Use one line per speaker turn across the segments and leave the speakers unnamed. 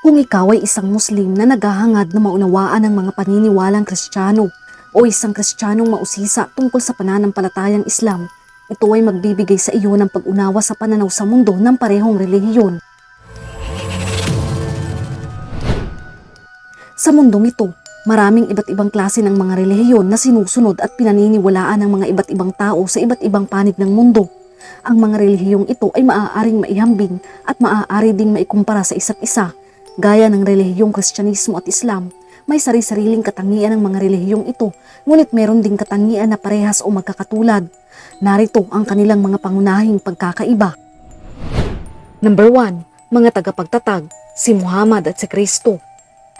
Kung ikaw ay isang Muslim na naghahangad na maunawaan ang mga paniniwalang Kristiyano o isang Kristiyanong mausisa tungkol sa pananampalatayang Islam, ito ay magbibigay sa iyo ng pag-unawa sa pananaw sa mundo ng parehong relihiyon. Sa mundong ito, maraming iba't ibang klase ng mga relihiyon na sinusunod at pinaniniwalaan ng mga iba't ibang tao sa iba't ibang panig ng mundo. Ang mga relihiyong ito ay maaaring maihambing at maaari ding maikumpara sa isa't isa. Gaya ng relihiyong Kristyanismo at Islam, may sari-sariling katangian ng mga relihiyong ito, ngunit meron ding katangian na parehas o magkakatulad. Narito ang kanilang mga pangunahing pagkakaiba. Number 1. Mga tagapagtatag, si Muhammad at si Kristo.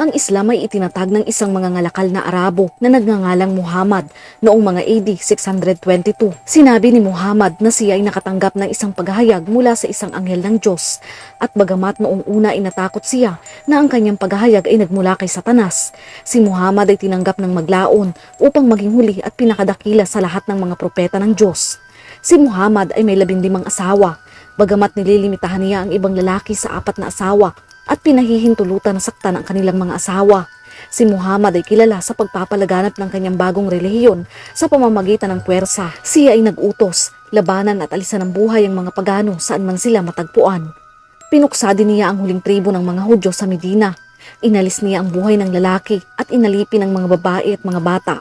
Ang Islam ay itinatag ng isang mga ngalakal na Arabo na nagngangalang Muhammad noong mga AD 622. Sinabi ni Muhammad na siya ay nakatanggap ng isang paghahayag mula sa isang anghel ng Diyos at bagamat noong una ay natakot siya na ang kanyang paghahayag ay nagmula kay Satanas, si Muhammad ay tinanggap ng maglaon upang maging huli at pinakadakila sa lahat ng mga propeta ng Diyos. Si Muhammad ay may labindimang asawa, bagamat nililimitahan niya ang ibang lalaki sa apat na asawa at pinahihintulutan na saktan ang kanilang mga asawa. Si Muhammad ay kilala sa pagpapalaganap ng kanyang bagong relihiyon sa pamamagitan ng puwersa. Siya ay nag-utos, labanan at alisan ng buhay ang mga pagano saan man sila matagpuan. Pinuksa din niya ang huling tribo ng mga Hudyo sa Medina. Inalis niya ang buhay ng lalaki at inalipin ang mga babae at mga bata.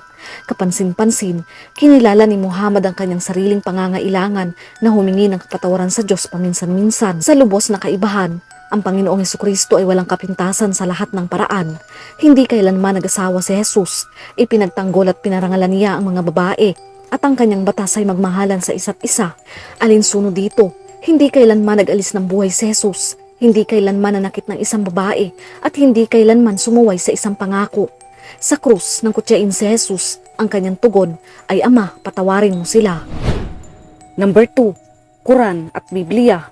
Kapansin-pansin, kinilala ni Muhammad ang kanyang sariling pangangailangan na humingi ng kapatawaran sa Diyos paminsan-minsan. Sa lubos na kaibahan, ang Panginoong Heso Kristo ay walang kapintasan sa lahat ng paraan. Hindi kailanman nag-asawa si Jesus. Ipinagtanggol at pinarangalan niya ang mga babae at ang kanyang batas ay magmahalan sa isa't isa. Alinsunod dito, hindi kailanman nag-alis ng buhay si Jesus. Hindi kailanman nanakit ng isang babae at hindi kailanman sumuway sa isang pangako. Sa krus ng kutyain si Jesus, ang kanyang tugon ay Ama, patawarin mo sila. Number 2. Quran at Biblia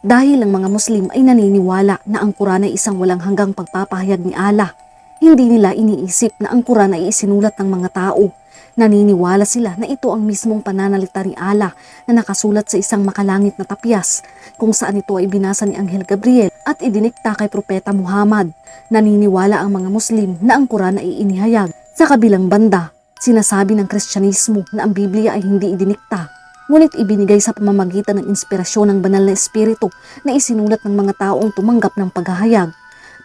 dahil ang mga Muslim ay naniniwala na ang Quran ay isang walang hanggang pagpapahayag ni Allah, hindi nila iniisip na ang Quran ay isinulat ng mga tao. Naniniwala sila na ito ang mismong pananalita ni Allah na nakasulat sa isang makalangit na tapyas kung saan ito ay binasa ni Anghel Gabriel at idinikta kay Propeta Muhammad. Naniniwala ang mga Muslim na ang Quran ay inihayag. Sa kabilang banda, sinasabi ng Kristyanismo na ang Biblia ay hindi idinikta ngunit ibinigay sa pamamagitan ng inspirasyon ng banal na espiritu na isinulat ng mga taong tumanggap ng paghahayag.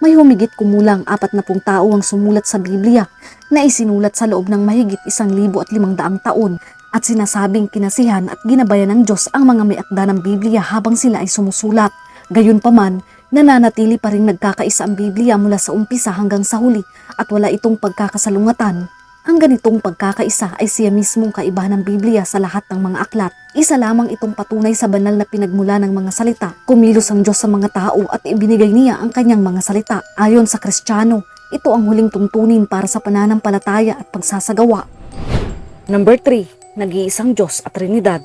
May humigit kumulang apat na pung tao ang sumulat sa Biblia na isinulat sa loob ng mahigit isang libo at limang daang taon at sinasabing kinasihan at ginabayan ng Diyos ang mga may akda ng Biblia habang sila ay sumusulat. Gayunpaman, nananatili pa rin nagkakaisa ang Biblia mula sa umpisa hanggang sa huli at wala itong pagkakasalungatan. Ang ganitong pagkakaisa ay siya mismong kaiba ng Biblia sa lahat ng mga aklat. Isa lamang itong patunay sa banal na pinagmula ng mga salita. Kumilos ang Diyos sa mga tao at ibinigay niya ang kanyang mga salita. Ayon sa Kristiyano, ito ang huling tuntunin para sa pananampalataya at pagsasagawa. Number 3. Nag-iisang Diyos at Trinidad.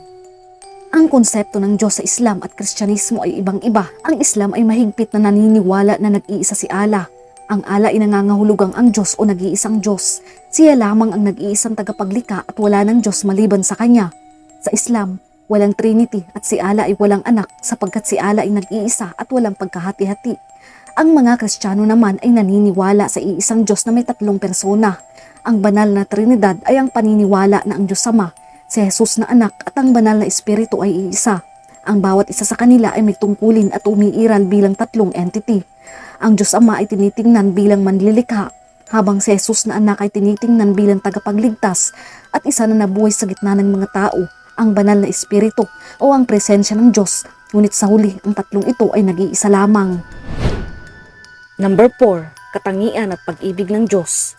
Ang konsepto ng Diyos sa Islam at Kristyanismo ay ibang-iba. Ang Islam ay mahigpit na naniniwala na nag-iisa si Allah ang ala ay nangangahulugang ang Diyos o nag-iisang Diyos. Siya lamang ang nag-iisang tagapaglikha at wala ng Diyos maliban sa Kanya. Sa Islam, walang Trinity at si Allah ay walang anak sapagkat si Allah ay nag-iisa at walang pagkahati-hati. Ang mga Kristiyano naman ay naniniwala sa iisang Diyos na may tatlong persona. Ang banal na Trinidad ay ang paniniwala na ang Diyos Ama, si Jesus na anak at ang banal na Espiritu ay iisa. Ang bawat isa sa kanila ay may tungkulin at umiiral bilang tatlong entity. Ang Diyos Ama ay tinitingnan bilang manlilikha, habang si Jesus na anak ay tinitingnan bilang tagapagligtas at isa na nabuhay sa gitna ng mga tao, ang banal na espiritu o ang presensya ng Diyos. Ngunit sa huli, ang tatlong ito ay nag-iisa lamang. Number 4. Katangian at pag-ibig ng Diyos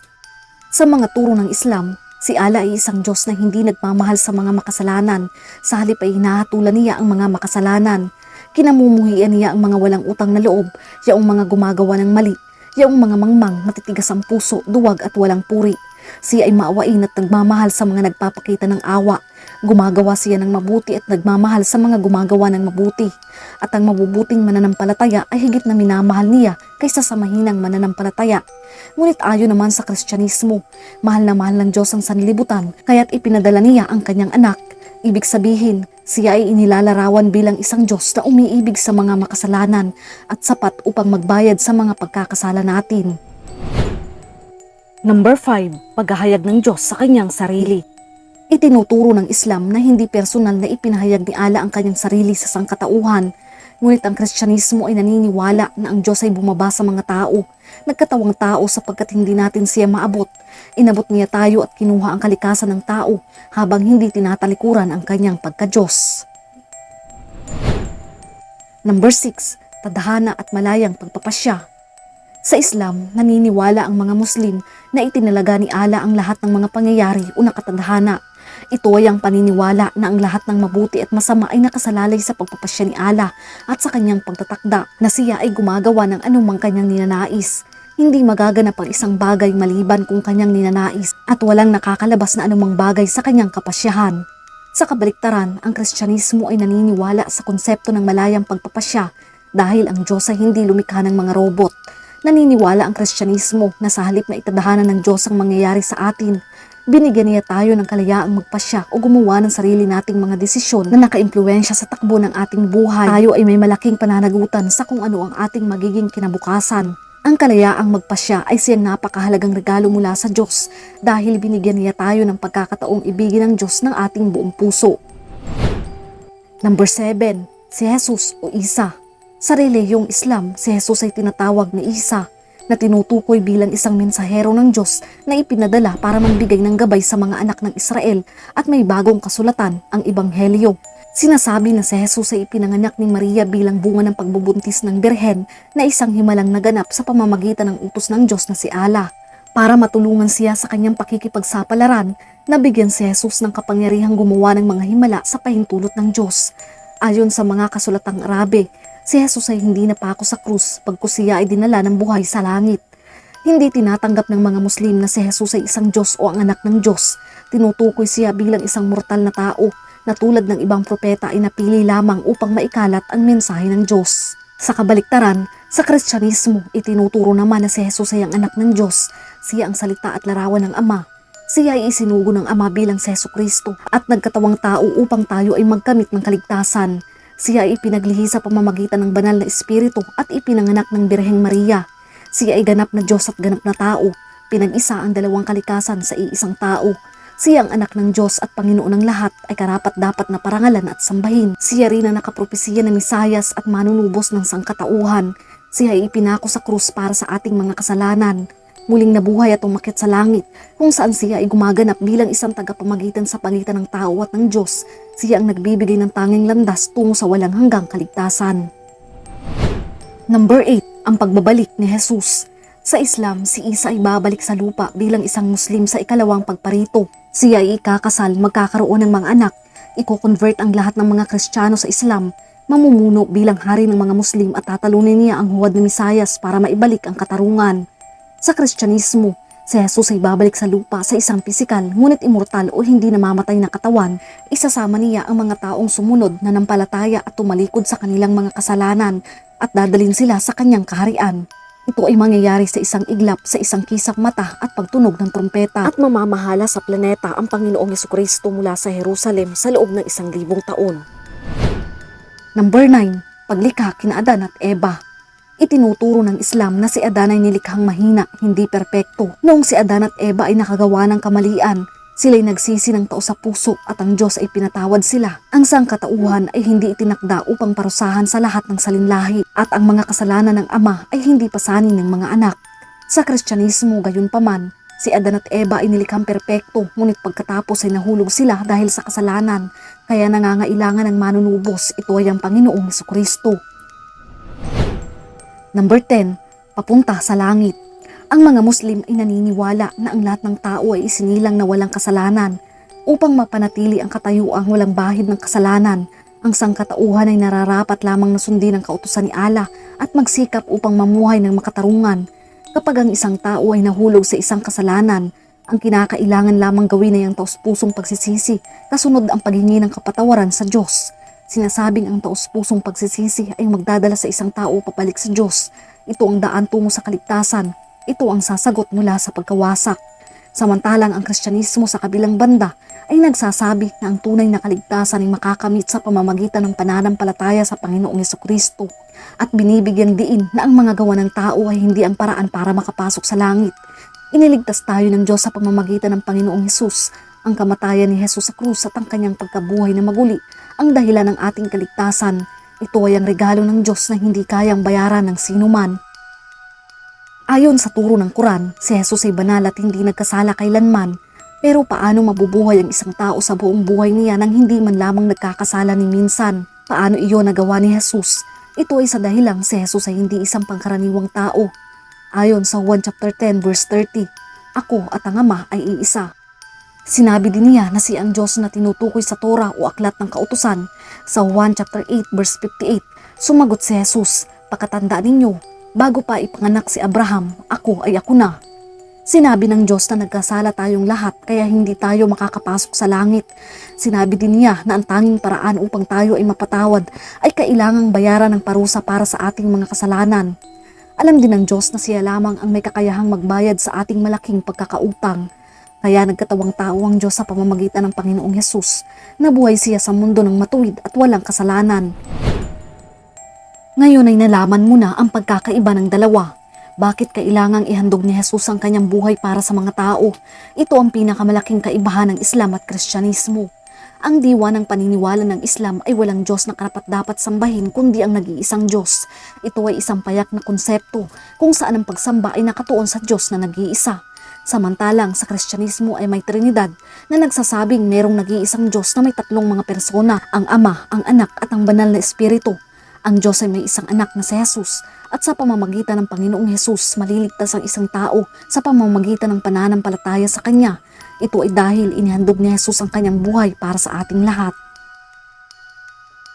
Sa mga turo ng Islam, si Allah ay isang Diyos na hindi nagmamahal sa mga makasalanan. Sa halip ay hinahatulan niya ang mga makasalanan Kinamumuhian niya ang mga walang utang na loob, yaong mga gumagawa ng mali, yaong mga mangmang matitigas ang puso, duwag at walang puri. Siya ay maawain at nagmamahal sa mga nagpapakita ng awa. Gumagawa siya ng mabuti at nagmamahal sa mga gumagawa ng mabuti. At ang mabubuting mananampalataya ay higit na minamahal niya kaysa sa mahinang mananampalataya. Ngunit ayon naman sa Kristyanismo, mahal na mahal ng Diyos ang sanlibutan, kaya't ipinadala niya ang kanyang anak Ibig sabihin, siya ay inilalarawan bilang isang Diyos na umiibig sa mga makasalanan at sapat upang magbayad sa mga pagkakasala natin. Number 5. Paghahayag ng Diyos sa kanyang sarili. Itinuturo ng Islam na hindi personal na ipinahayag ni Allah ang kanyang sarili sa sangkatauhan, ngunit ang Kristyanismo ay naniniwala na ang Diyos ay bumaba sa mga tao, nagkatawang tao sapagkat hindi natin siya maabot. Inabot niya tayo at kinuha ang kalikasan ng tao habang hindi tinatalikuran ang kanyang pagka-Diyos. Number 6. Tadhana at malayang pagpapasya. Sa Islam, naniniwala ang mga Muslim na itinalaga ni Allah ang lahat ng mga pangyayari o nakatadhana. Ito ay ang paniniwala na ang lahat ng mabuti at masama ay nakasalalay sa pagpapasya ni Allah at sa kanyang pagtatakda na siya ay gumagawa ng anumang kanyang ninanais. Hindi magaganap ang isang bagay maliban kung kanyang ninanais at walang nakakalabas na anumang bagay sa kanyang kapasyahan. Sa kabaliktaran, ang Kristyanismo ay naniniwala sa konsepto ng malayang pagpapasya dahil ang Diyos ay hindi lumikha ng mga robot. Naniniwala ang Kristyanismo na sa halip na itadahanan ng Diyos ang mangyayari sa atin, binigyan niya tayo ng kalayaang magpasya o gumawa ng sarili nating mga desisyon na nakaimpluensya sa takbo ng ating buhay. Tayo ay may malaking pananagutan sa kung ano ang ating magiging kinabukasan. Ang kalayaang magpasya ay siyang napakahalagang regalo mula sa Diyos dahil binigyan niya tayo ng pagkakataong ibigin ng Diyos ng ating buong puso. Number 7. Si Jesus o Isa. Sa reliyong Islam, si Jesus ay tinatawag na Isa na tinutukoy bilang isang mensahero ng Diyos na ipinadala para magbigay ng gabay sa mga anak ng Israel at may bagong kasulatan, ang Ebanghelyo. Sinasabi na si Jesus ay ipinanganak ni Maria bilang bunga ng pagbubuntis ng Birhen na isang himalang naganap sa pamamagitan ng utos ng Diyos na si Allah. Para matulungan siya sa kanyang pakikipagsapalaran, nabigyan si Jesus ng kapangyarihang gumawa ng mga himala sa pahintulot ng Diyos. Ayon sa mga kasulatang Arabe, si Jesus ay hindi napako sa krus pagkus siya ay dinala ng buhay sa langit. Hindi tinatanggap ng mga Muslim na si Jesus ay isang Diyos o ang anak ng Diyos. Tinutukoy siya bilang isang mortal na tao na tulad ng ibang propeta ay napili lamang upang maikalat ang mensahe ng Diyos. Sa kabaliktaran, sa Kristyanismo, itinuturo naman na si Jesus ay ang anak ng Diyos. Siya ang salita at larawan ng Ama. Siya ay isinugo ng Ama bilang si Jesu Kristo at nagkatawang tao upang tayo ay magkamit ng kaligtasan. Siya ay ipinaglihi sa pamamagitan ng banal na espiritu at ipinanganak ng Birheng Maria. Siya ay ganap na Diyos at ganap na tao. Pinag-isa ang dalawang kalikasan sa iisang tao. Siya ang anak ng Diyos at Panginoon ng lahat ay karapat dapat na parangalan at sambahin. Siya rin ang nakapropesiya na Misayas at manunubos ng sangkatauhan. Siya ay ipinako sa krus para sa ating mga kasalanan. Muling nabuhay at umakyat sa langit kung saan siya ay gumaganap bilang isang tagapamagitan sa pagitan ng tao at ng Diyos. Siya ang nagbibigay ng tanging landas tungo sa walang hanggang kaligtasan. Number 8. Ang pagbabalik ni Jesus. Sa Islam, si Isa ay babalik sa lupa bilang isang Muslim sa ikalawang pagparito. Siya ay ikakasal, magkakaroon ng mga anak, iko-convert ang lahat ng mga Kristiyano sa Islam, mamumuno bilang hari ng mga Muslim at tatalunin niya ang huwad ni Misayas para maibalik ang katarungan. Sa Kristyanismo, si Jesus ay babalik sa lupa sa isang pisikal ngunit immortal o hindi namamatay na katawan, isasama niya ang mga taong sumunod na nampalataya at tumalikod sa kanilang mga kasalanan at dadalin sila sa kanyang kaharian. Ito ay mangyayari sa isang iglap, sa isang kisap mata at pagtunog ng trompeta at mamamahala sa planeta ang Panginoong Kristo mula sa Jerusalem sa loob ng isang libong taon. Number 9. Paglikha kina Adan at Eva. Itinuturo ng Islam na si Adan ay nilikhang mahina, hindi perpekto. Noong si Adan at Eva ay nakagawa ng kamalian, sila'y nagsisi ng tao sa puso at ang Diyos ay pinatawad sila. Ang sangkatauhan ay hindi itinakda upang parusahan sa lahat ng salinlahi at ang mga kasalanan ng ama ay hindi pasanin ng mga anak. Sa Kristyanismo gayon paman, si Adan at Eva ay nilikhang perpekto ngunit pagkatapos ay nahulog sila dahil sa kasalanan kaya nangangailangan ng manunubos ito ay ang Panginoong Kristo. Number 10. Papunta sa langit. Ang mga Muslim ay naniniwala na ang lahat ng tao ay isinilang na walang kasalanan. Upang mapanatili ang katayuang walang bahid ng kasalanan, ang sangkatauhan ay nararapat lamang na sundin ang kautusan ni Allah at magsikap upang mamuhay ng makatarungan. Kapag ang isang tao ay nahulog sa isang kasalanan, ang kinakailangan lamang gawin ay ang taus-pusong pagsisisi, kasunod ang paghingi ng kapatawaran sa Diyos. Sinasabing ang taus-pusong pagsisisi ay magdadala sa isang tao papalik sa Diyos. Ito ang daan tungo sa kaligtasan. Ito ang sasagot mula sa pagkawasak. Samantalang ang Kristyanismo sa kabilang banda ay nagsasabi na ang tunay na kaligtasan ay makakamit sa pamamagitan ng pananampalataya sa Panginoong Kristo at binibigyan diin na ang mga gawa ng tao ay hindi ang paraan para makapasok sa langit. Iniligtas tayo ng Diyos sa pamamagitan ng Panginoong Hesus. Ang kamatayan ni Jesus sa krus at ang kanyang pagkabuhay na maguli ang dahilan ng ating kaligtasan. Ito ay ang regalo ng Diyos na hindi kayang bayaran ng sinuman. Ayon sa turo ng Quran, si Jesus ay banal at hindi nagkasala kailanman. Pero paano mabubuhay ang isang tao sa buong buhay niya nang hindi man lamang nagkakasala ni minsan? Paano iyon nagawa ni Jesus? Ito ay sa dahilang si Jesus ay hindi isang pangkaraniwang tao. Ayon sa 1 chapter 10 verse 30, Ako at ang Ama ay iisa. Sinabi din niya na si ang Diyos na tinutukoy sa Torah o aklat ng kautusan sa 1 chapter 8 verse 58. Sumagot si Jesus, Pakatandaan ninyo, bago pa ipanganak si Abraham, ako ay ako na. Sinabi ng Diyos na nagkasala tayong lahat kaya hindi tayo makakapasok sa langit. Sinabi din niya na ang tanging paraan upang tayo ay mapatawad ay kailangang bayaran ng parusa para sa ating mga kasalanan. Alam din ng Diyos na siya lamang ang may kakayahang magbayad sa ating malaking pagkakautang. Kaya nagkatawang tao ang Diyos sa pamamagitan ng Panginoong Yesus. Nabuhay siya sa mundo ng matuwid at walang kasalanan. Ngayon ay nalaman mo na ang pagkakaiba ng dalawa. Bakit kailangang ihandog ni Jesus ang kanyang buhay para sa mga tao? Ito ang pinakamalaking kaibahan ng Islam at Kristyanismo. Ang diwa ng paniniwala ng Islam ay walang Diyos na karapat dapat sambahin kundi ang nag-iisang Diyos. Ito ay isang payak na konsepto kung saan ang pagsamba ay nakatuon sa Diyos na nag-iisa. Samantalang sa Kristyanismo ay may Trinidad na nagsasabing merong nag-iisang Diyos na may tatlong mga persona, ang Ama, ang Anak at ang Banal na Espiritu. Ang Diyos ay may isang anak na si Jesus at sa pamamagitan ng Panginoong Jesus maliligtas ang isang tao sa pamamagitan ng pananampalataya sa Kanya. Ito ay dahil inihandog ni Jesus ang kanyang buhay para sa ating lahat.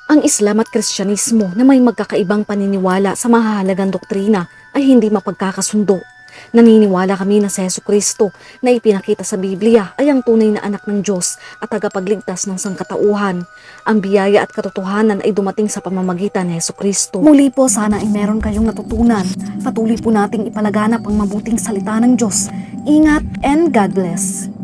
Ang Islam at Kristyanismo na may magkakaibang paniniwala sa mahahalagang doktrina ay hindi mapagkakasundo. Naniniwala kami na si Yesu Kristo na ipinakita sa Biblia ay ang tunay na anak ng Diyos at tagapagligtas ng sangkatauhan. Ang biyaya at katotohanan ay dumating sa pamamagitan ni Yesu Kristo. Muli po sana ay meron kayong natutunan. Patuloy po nating ipalaganap ang mabuting salita ng Diyos. Ingat and God bless.